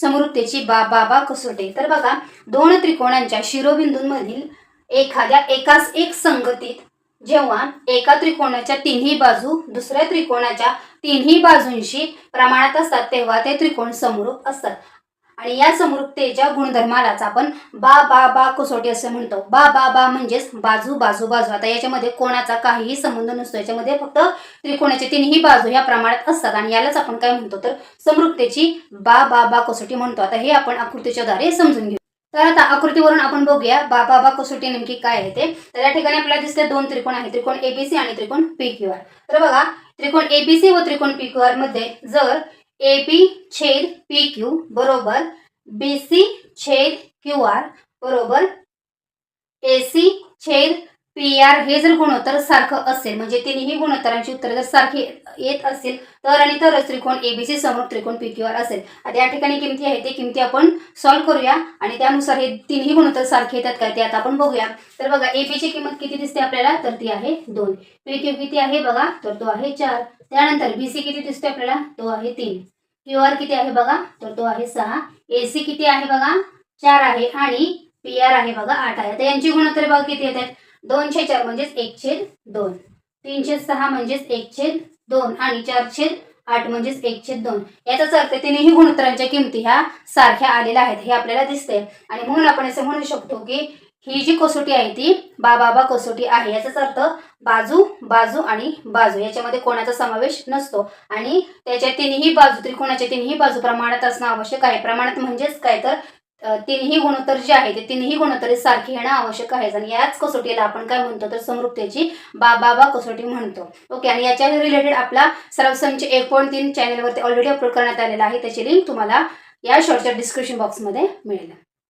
समृद्धीची बा बाबा कसोटे. तर बघा दोन त्रिकोणांच्या शिरोबिंदूंमधील एखाद्या एकाच एक संगतीत जेव्हा एका त्रिकोणाच्या तिन्ही बाजू दुसऱ्या त्रिकोणाच्या तिन्ही बाजूंशी प्रमाणात असतात तेव्हा ते त्रिकोण समरूप असतात. आणि या समृद्धतेच्या गुणधर्मालाच आपण बा बा बा कसोटी असं म्हणतो. बा बा बा म्हणजेच बाजू बाजू बाजू. आता याच्यामध्ये कोणाचा काहीही संबंध नसतो. याच्यामध्ये फक्त त्रिकोणाच्या तीनही बाजू ह्या प्रमाणात असतात आणि यालाच आपण काय म्हणतो तर समृद्धतेची बा बा बा कसोटी म्हणतो. आता हे आपण आकृतीच्या द्वारे समजून घेऊ. तर आता आकृतीवरून आपण बघूया बा बा बा कसोटी नेमकी काय आहे ते. तर या ठिकाणी आपल्याला दिसते दोन त्रिकोण आहे त्रिकोण एबीसी आणि त्रिकोण पी क्यू आर तर बघा त्रिकोण एबीसी व त्रिकोण पी क्यू आरमध्ये जर ए बी छेद पी क्यू बरोबर बी सी छेद क्यू आर बरोबर ए सी छेद पी आर हे जर गुणोत्तर सारखं असेल म्हणजे तिन्ही गुणोत्तरांची उत्तरं जर सारखी येत असेल तर आणि तरच त्रिकोण एबीसी समोर त्रिकोण पी क्यू आर असेल. आता या ठिकाणी किमती आहे ते किमती आपण सॉल्व्ह करूया आणि त्यानुसार हे तिन्ही गुणोत्तर सारखे येतात काय ते आता आपण बघूया. तर बघा ए बीची किंमत किती दिसते आपल्याला? तर ती आहे दोन. पी क्यू किती आहे? बघा तर तो आहे चार. त्यानंतर बी सी किती दिसतोय आपल्याला? तो आहे तीन. क्यू आर किती आहे बघा? तर तो आहे सहा. ए सी किती आहे बघा? चार आहे आणि पी आर आहे बघा आठ आहे. तर यांची गुणोत्तरे बघा किती येतात दोनशे चार म्हणजेच एक छेद दोन. तीनशे सहा म्हणजेच एक छेद दोन आणि चार छेद आठ म्हणजेच एक छेद दोन. याचाच अर्थ तिन्ही गुणोत्तरांच्या किमती ह्या सारख्या आलेल्या आहेत हे आपल्याला दिसते आणि म्हणून आपण असं म्हणू शकतो की ही जी कसोटी आहे ती बा बाबा कसोटी आहे. याचाच अर्थ बाजू बाजू आणि बाजू. याच्यामध्ये कोणाचा समावेश नसतो. आणि त्याच्या तिन्ही बाजू त्रिकोणाच्या तिन्ही बाजू प्रमाणात असणं आवश्यक आहे. प्रमाणात म्हणजेच काय? तर तिन्ही गुणोत्तर जे आहे ते तिन्ही गुणोत्तर सारखी येणं आवश्यक आहे. आणि याच कसोटीला आपण काय म्हणतो? तर समृद्धतेची बा बाबा कसोटी म्हणतो. ओके आणि याच्या रिलेटेड आपला सर्वसंच एक पॉईंट तीन चॅनलवरती ऑलरेडी अपलोड करण्यात आलेला आहे. त्याची लिंक तुम्हाला या शॉर्टच्या डिस्क्रिप्शन बॉक्समध्ये मिळेल.